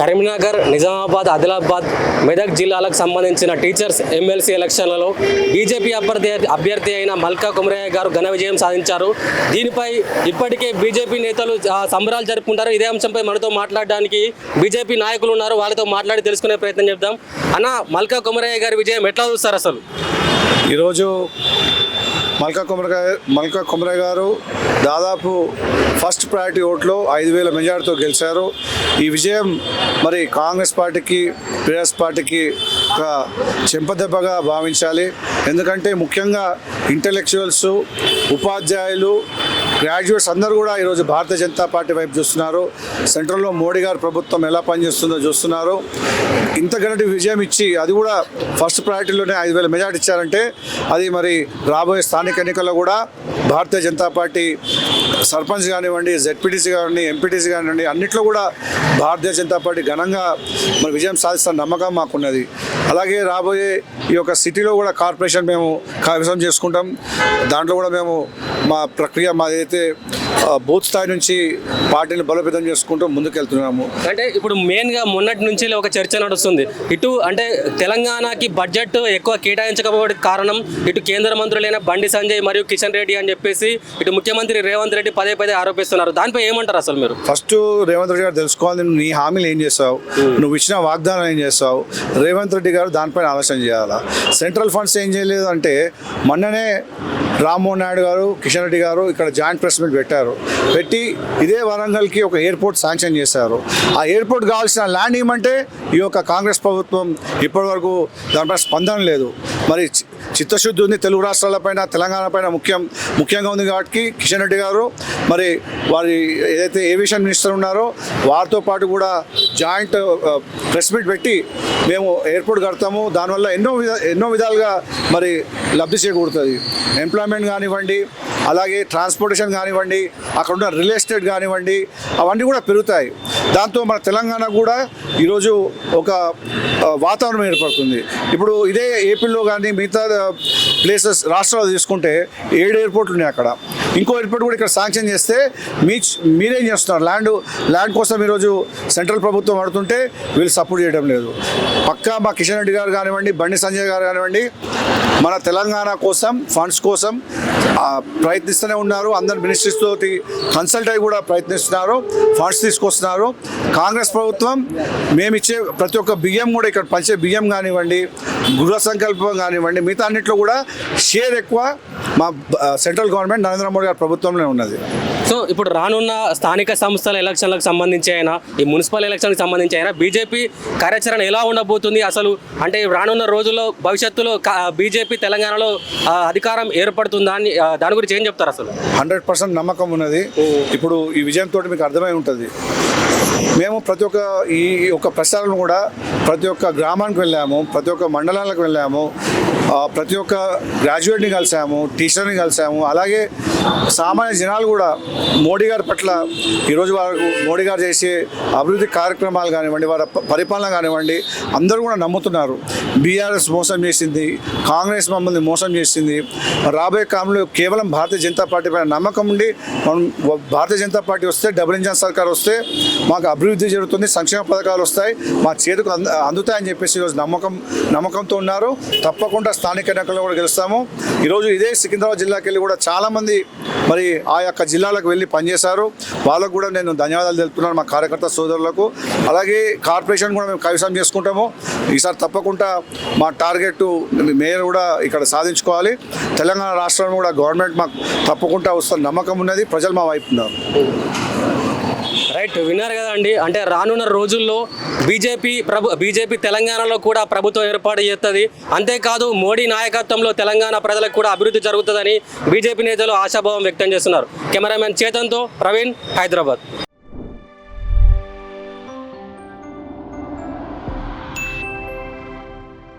కరీంనగర్ నిజామాబాద్ ఆదిలాబాద్ మెదక్ జిల్లాలకు సంబంధించిన teachers MLC ఎలక్షన్లలో బీజేపీ అభ్యర్థి అభ్యర్థి అయిన మల్కా కుమరయ్య గారు ఘన విజయం సాధించారు. దీనిపై ఇప్పటికే బీజేపీ నేతలు సంబరాలు జరుపుకుంటారు. ఇదే అంశంపై మనతో మాట్లాడడానికి బీజేపీ నాయకులు ఉన్నారు. వాళ్ళతో మాట్లాడి తెలుసుకునే ప్రయత్నం చేద్దాం. అన్న మల్కా కుమరయ్య గారి విజయం ఎట్లా చూస్తారు అసలు? ఈరోజు మల్కా కుమరకాయ మల్కా కుమరయ్య గారు దాదాపు ఫస్ట్ ప్రయారిటీ ఓట్లో ఐదు వేల మెజార్టీతో గెలిచారు. ఈ విజయం మరి కాంగ్రెస్ పార్టీకి టీఆర్ఎస్ పార్టీకి ఒక చెంపదెబ్బగా భావించాలి. ఎందుకంటే ముఖ్యంగా ఇంటలెక్చువల్స్ ఉపాధ్యాయులు గ్రాడ్యుయేట్స్ అందరూ కూడా ఈరోజు భారతీయ జనతా పార్టీ వైపు చూస్తున్నారు. సెంట్రల్లో మోడీ గారు ప్రభుత్వం ఎలా పనిచేస్తుందో చూస్తున్నారు. ఇంతకంటే విజయం ఇచ్చి అది కూడా ఫస్ట్ ప్రయారిటీలోనే ఐదు వేల మెజార్టీ ఇచ్చారంటే అది మరి రాబోయే స్థానిక ఎన్నికల్లో కూడా భారతీయ జనతా పార్టీ సర్పంచ్ కానివ్వండి జెడ్పీటీసీ కానివ్వండి ఎంపీటీసీ కానివ్వండి అన్నింటిలో కూడా భారతీయ జనతా పార్టీ ఘనంగా మరి విజయం సాధిస్తున్న నమ్మకం మాకున్నది. అలాగే రాబోయే ఈ యొక్క సిటీలో కూడా కార్పొరేషన్ మేము కైవసం చేసుకుంటాం. దాంట్లో కూడా మేము మా ప్రక్రియ మాదైతే ఆ, బూత్ స్థాయి నుంచి పార్టీని బలోపేతం చేసుకుంటూ ముందుకెళ్తున్నాము. అంటే ఇప్పుడు మెయిన్గా మొన్నటి నుంచి ఒక చర్చ నడుస్తుంది. ఇటు అంటే తెలంగాణకి బడ్జెట్ ఎక్కువ కేటాయించకపోవడానికి కారణం ఇటు కేంద్ర మంత్రులైన బండి సంజయ్ మరియు కిషన్ రెడ్డి అని చెప్పేసి ఇటు ముఖ్యమంత్రి రేవంత్ రెడ్డి పదే పదే ఆరోపిస్తున్నారు. దానిపై ఏమంటారు అసలు మీరు? ఫస్ట్ రేవంత్ రెడ్డి గారు తెలుసుకోవాలి నీ హామీలు ఏం చేస్తావు? నువ్వు ఇచ్చిన వాగ్దానం ఏం చేస్తావు? రేవంత్ రెడ్డి గారు దానిపైన ఆలోచన చేయాలా? సెంట్రల్ ఫండ్స్ ఏం చేయలేదు అంటే మొన్ననే రామ్మోహన్ నాయుడు గారు కిషన్ రెడ్డి గారు ఇక్కడ జాయింట్ ప్రెస్ మీట్ పెట్టారు. పెట్టి ఇదే వరంగల్కి ఒక ఎయిర్పోర్ట్ శాంక్షన్ చేశారు. ఆ ఎయిర్పోర్ట్ కావాల్సిన ల్యాండ్ ఇవ్వమంటే ఈ యొక్క కాంగ్రెస్ ప్రభుత్వం ఇప్పటివరకు దానిపై స్పందన లేదు. మరి చి- చిత్తశుద్ధి ఉంది తెలుగు రాష్ట్రాలపైన తెలంగాణ పైన ముఖ్యం ముఖ్యంగా ఉంది కాబట్టి కిషన్ రెడ్డి గారు మరి వారి ఏదైతే ఏవియేషన్ మినిస్టర్ ఉన్నారో వారితో పాటు కూడా జాయింట్ ప్రెస్ మీట్ పెట్టి మేము ఎయిర్పోర్ట్ కడతాము. దానివల్ల ఎన్నో విధ ఎన్నో విధాలుగా మరి లబ్ధి చేకూరుతుంది. ఎంప్లాయ్మెంట్ కానివ్వండి అలాగే ట్రాన్స్పోర్టేషన్ కానివ్వండి అక్కడ ఉన్న రియల్ ఎస్టేట్ కానివ్వండి అవన్నీ కూడా పెరుగుతాయి. దాంతో మన తెలంగాణ కూడా ఈరోజు ఒక వాతావరణం ఏర్పడుతుంది. ఇప్పుడు ఇదే ఏపీలో కానీ మిగతా ప్లేసెస్ రాష్ట్రాలు తీసుకుంటే ఏడు ఎయిర్పోర్ట్లు ఉన్నాయి అక్కడ. ఇంకో ఎయిర్పోర్ట్ కూడా ఇక్కడ శాంక్షన్ చేస్తే మీ మీరేం చేస్తున్నారు? ల్యాండ్ ల్యాండ్ కోసం ఈరోజు సెంట్రల్ ప్రభుత్వం అడుగుతుంటే వీళ్ళు సపోర్ట్ చేయడం లేదు. పక్కా మా కిషన్ రెడ్డి గారు కానివ్వండి బండి సంజయ్ గారు కానివ్వండి మన తెలంగాణ కోసం ఫండ్స్ కోసం ప్రయత్నిస్తూనే ఉన్నారు. అందరు మినిస్ట్రీస్ తోటి కన్సల్ట్ అయ్యి కూడా ప్రయత్నిస్తున్నారు ఫండ్స్ తీసుకొస్తున్నారు. కాంగ్రెస్ ప్రభుత్వం మేమిచ్చే ప్రతి ఒక్క బియ్యం కూడా ఇక్కడ పంచే బియ్యం కానివ్వండి గృహ సంకల్పం కానివ్వండి మిగతా అన్నింటిలో కూడా షేర్ ఎక్కువ మా సెంట్రల్ గవర్నమెంట్ నరేంద్ర మోడీ గారి ప్రభుత్వంలో ఉన్నది. సో ఇప్పుడు రానున్న స్థానిక సంస్థల ఎలక్షన్లకు సంబంధించి అయినా ఈ మున్సిపల్ ఎలక్షన్కి సంబంధించి అయినా బీజేపీ కార్యాచరణ ఎలా ఉండబోతుంది అసలు? అంటే రానున్న రోజుల్లో భవిష్యత్తులో బీజేపీ తెలంగాణలో అధికారం ఏర్పడుతుందా అని దాని గురించి ఏం చెప్తారు అసలు? హండ్రెడ్ పర్సెంట్ నమ్మకం ఉన్నది. ఇప్పుడు ఈ విజయంతో మీకు అర్థమై ఉంటుంది. మేము ప్రతి ఒక్క ఈ యొక్క ప్రచారం కూడా ప్రతి ఒక్క గ్రామానికి వెళ్ళాము ప్రతి ఒక్క మండలాలకు వెళ్ళాము. ప్రతి ఒక్క గ్రాడ్యుయేట్ని కలిసాము టీచర్ని కలిసాము అలాగే సామాన్య జనాలు కూడా మోడీ గారి పట్ల ఈరోజు వారు మోడీ గారు చేసే అభివృద్ధి కార్యక్రమాలు కానివ్వండి వారి పరిపాలన కానివ్వండి అందరూ కూడా నమ్ముతున్నారు. బీఆర్ఎస్ మోసం చేసింది కాంగ్రెస్ మమ్మల్ని మోసం చేసింది. రాబోయే కాలంలో కేవలం భారతీయ జనతా పార్టీ పైన నమ్మకం ఉండి మనం భారతీయ జనతా పార్టీ వస్తే డబుల్ ఇంజన్ సర్కార్ వస్తే మాకు అభివృద్ధి జరుగుతుంది సంక్షేమ పథకాలు వస్తాయి మా చేతికి అంద అందుతాయని చెప్పేసి ఈరోజు నమ్మకం నమ్మకంతో ఉన్నారు. తప్పకుండా స్థానిక ఎన్నికల్లో కూడా గెలుస్తాము. ఈరోజు ఇదే సికింద్రాబాద్ జిల్లాకి వెళ్ళి కూడా చాలామంది మరి ఆ యొక్క జిల్లాలకు వెళ్ళి పనిచేశారు. వాళ్ళకు కూడా నేను ధన్యవాదాలు తెలుపుతున్నాను మా కార్యకర్త సోదరులకు. అలాగే కార్పొరేషన్ కూడా మేము కవిసం చేసుకుంటాము. ఈసారి తప్పకుండా మా టార్గెట్ మేయర్ కూడా ఇక్కడ సాధించుకోవాలి. తెలంగాణ రాష్ట్రంలో కూడా గవర్నమెంట్ మాకు తప్పకుండా వస్తున్న నమ్మకం ఉన్నది. ప్రజలు మా వైపు ఉన్నారు. రైట్ విన్నారు కదండి అంటే రానున్న రోజుల్లో బీజేపీ ప్రభు బీజేపీ తెలంగాణలో కూడా ప్రభుత్వం ఏర్పాటు చేస్తుంది. అంతేకాదు మోడీ నాయకత్వంలో తెలంగాణ ప్రజలకు కూడా అభివృద్ధి జరుగుతుందని బీజేపీ నేతలు ఆశాభావం వ్యక్తం చేస్తున్నారు. కెమెరామెన్ చేతన్తో ప్రవీణ్ హైదరాబాద్.